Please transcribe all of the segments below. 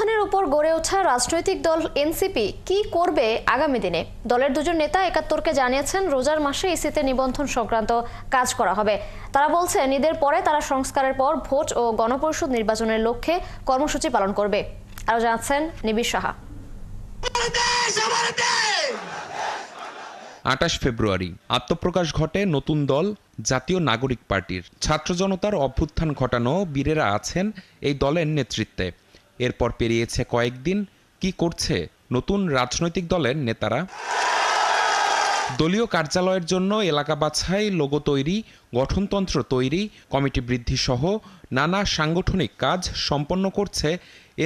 অভ্যুত্থানের উপর গড়ে ওঠা রাজনৈতিক দল এনসিপি কি করবে আগামী দিনে? দলের দুজন নেতা একাত্তরকে জানিয়েছেন, রোজার মাসে ইসিতে নিবন্ধন সংক্রান্ত কাজ করা হবে। তারা বলছেন, ঈদের পরে তারা সংস্কারের পর ভোট ও গণপরিষদ নির্বাচনের লক্ষ্যে কর্মসূচি পালন করবে। আরও জানাচ্ছেন নিবির সাহা। আটাশ ফেব্রুয়ারি, আত্মপ্রকাশ ঘটে নতুন দল, জাতীয় নাগরিক পার্টির। ছাত্র জনতার অভ্যুত্থান ঘটানো বীরেরা আছেন এই দলের নেতৃত্বে। এরপর পেরিয়েছে কয়েকদিন। কি করছে নতুন রাজনৈতিক দলের নেতারা? দলীয় কার্যালয়ের জন্য এলাকা বাছাই, লোগো তৈরি, গঠনতন্ত্র তৈরি, কমিটি বৃদ্ধি সহ নানা সাংগঠনিক কাজ সম্পন্ন করছে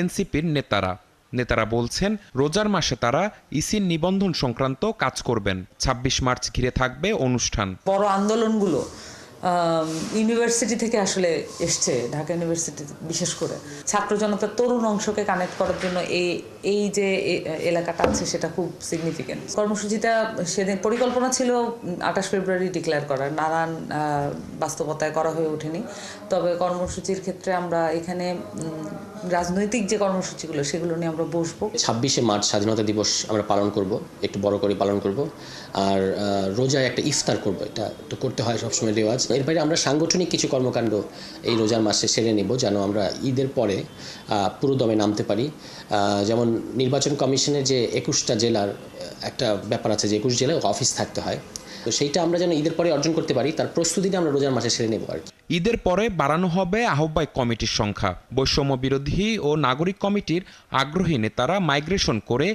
এনসিপির নেতারা। নেতারা বলছেন, রোজার মাসে তারা ইসির নিবন্ধন সংক্রান্ত কাজ করবেন। ২৬ মার্চ ঘিরে থাকবে অনুষ্ঠান। বড় আন্দোলনগুলো ইউনিভার্সিটি থেকে আসলে এসছে, ঢাকা ইউনিভার্সিটি বিশেষ করে। ছাত্র জনতার তরুণ অংশকে কানেক্ট করার জন্য এই এই যে এলাকাটা আছে, সেটা খুব সিগনিফিকেন্ট কর্মসূচিটা সেদিন পরিকল্পনা ছিল আঠাশ ফেব্রুয়ারি ডিক্লেয়ার করার। নানান বাস্তবতায় করা হয়ে ওঠেনি। তবে কর্মসূচির ক্ষেত্রে আমরা এখানে রাজনৈতিক যে কর্মসূচিগুলো, সেগুলো নিয়ে আমরা বসবো। ছাব্বিশে মার্চ স্বাধীনতা দিবস আমরা পালন করব, একটু বড় করে পালন করব। আর রোজায় একটা ইফতার করব, এটা তো করতে হয় সবসময় রেওয়াজ। এর বাইরে আমরা সাংগঠনিক কিছু কর্মকাণ্ড এই রোজার মাসে সেরে নেব, যেন আমরা ঈদের পরে পুরোদমে নামতে পারি। যেমন নির্বাচন কমিশনের যে একুশটা জেলার একটা ব্যাপার আছে যে একুশ জেলায় অফিস থাকতে হয়। তো সেইটা আমরা যেন ঈদের পরে অর্জন করতে পারি, তার প্রস্তুতিটা আমরা রোজার মাসে সেরে নেব আর কি। ঈদের পরে বাড়ানো হবে আহ্বায়ক কমিটির সংখ্যা। বৈষম্য বিরোধী ও নাগরিক কমিটির আগ্রহী নেতারা মাইগ্রেশন করে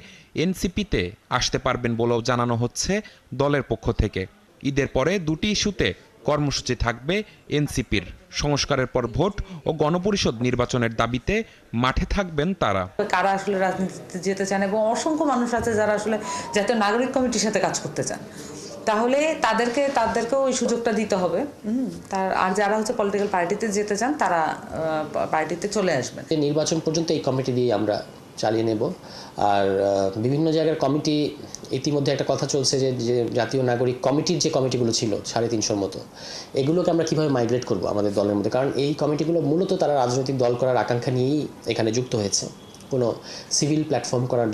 এনসিপিতে আসতে পারবেন বলেও জানানো হচ্ছে দলের পক্ষ থেকে। ঈদের পরে দুটি ইস্যুতে কর্মসূচি থাকবে এনসিপির। সংস্কারের পর ভোট ও গণপরিষদ নির্বাচনের দাবিতে মাঠে থাকবেন তারা। কারা আসলে রাজনীতিতে যেতে চান এবং অসংখ্য মানুষ আছে যারা আসলে জাতীয় নাগরিক কমিটির সাথে কাজ করতে চান। তাহলে তাদেরকে তাদেরকেও ওই সুযোগটা দিতে হবে। হুম, তার আর যারা হচ্ছে পলিটিক্যাল পার্টিতে যেতে চান তারা আহ, পার্টিতে চলে আসবেন। এই নির্বাচন পর্যন্ত এই কমিটি দিয়ে আমরা চালিয়ে নেব। আর বিভিন্ন জায়গার কমিটি ইতিমধ্যে একটা কথা চলছে যে যে জাতীয় নাগরিক কমিটির যে কমিটিগুলো ছিল, সাড়ে তিনশোর মতো, এগুলোকে আমরা কীভাবে মাইগ্রেট করব আমাদের দলের মধ্যে? কারণ এই কমিটিগুলো মূলত তারা রাজনৈতিক দল করার আকাঙ্ক্ষা নিয়েই এখানে যুক্ত হয়েছে। কোনো সিভিল প্ল্যাটফর্ম করার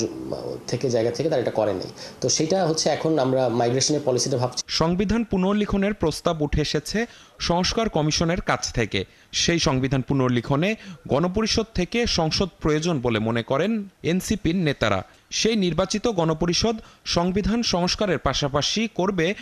থেকে জায়গা থেকে তারা এটা করেনি তো সেটা হচ্ছে এখন আমরা মাইগ্রেশনের পলিসিটা ভাবছি। সংবিধান পুনর্লিখনের প্রস্তাব উঠে এসেছে সংস্কার কমিশনের কাছ থেকে। সেই সংবিধান পুনর্লিখনে গণপরিষদ থেকে সংসদ প্রয়োজন বলে মনে করেন এনসিপির নেতারা। সেই নির্বাচিত গণপরিষদ সংবিধান সংস্কারের পাশাপাশি করবে